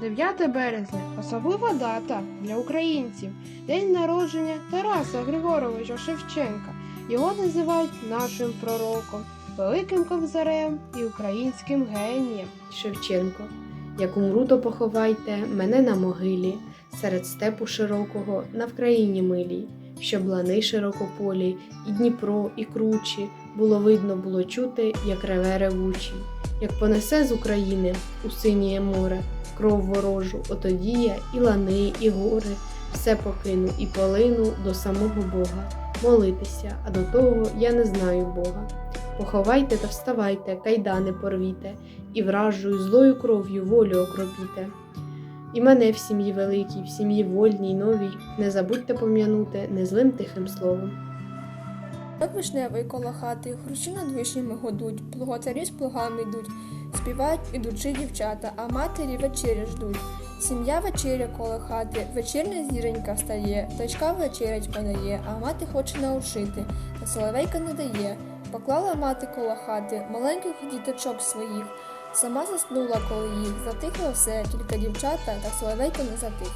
9 березня особлива дата для українців. День народження Тараса Григоровича Шевченка. Його називають нашим пророком, великим ковзарем і українським генієм. Шевченко. Як умру, то поховайте мене на могилі, серед степу широкого, на Вкраїні милій, щоб лани широкополі, і Дніпро, і кручі, було видно, було чути, як реве ревучий, як понесе з України у синіє море, кров ворожу, отоді я і лани, і гори, все покину і полину до самого Бога, молитися, а до того я не знаю Бога. Поховайте та вставайте, кайдани порвіте, і вражою злою кров'ю волю окропіте. І мене в сім'ї великій, в сім'ї вольній, новій, не забудьте пом'янути незлим тихим словом. От вишневий коло хати, хрущі над вишнями годуть, плуготарі з плугами йдуть, співають ідучи дівчата, а матері вечеря ждуть. Сім'я вечеря коло хати, вечірня зіронька встає, дочка вечерять подає, а мати хоче наушити, та соловейка не дає. Поклала мати коло хати маленьких діточок своїх, сама заснула коло їх, затихло все, тільки дівчата та соловейка не затих.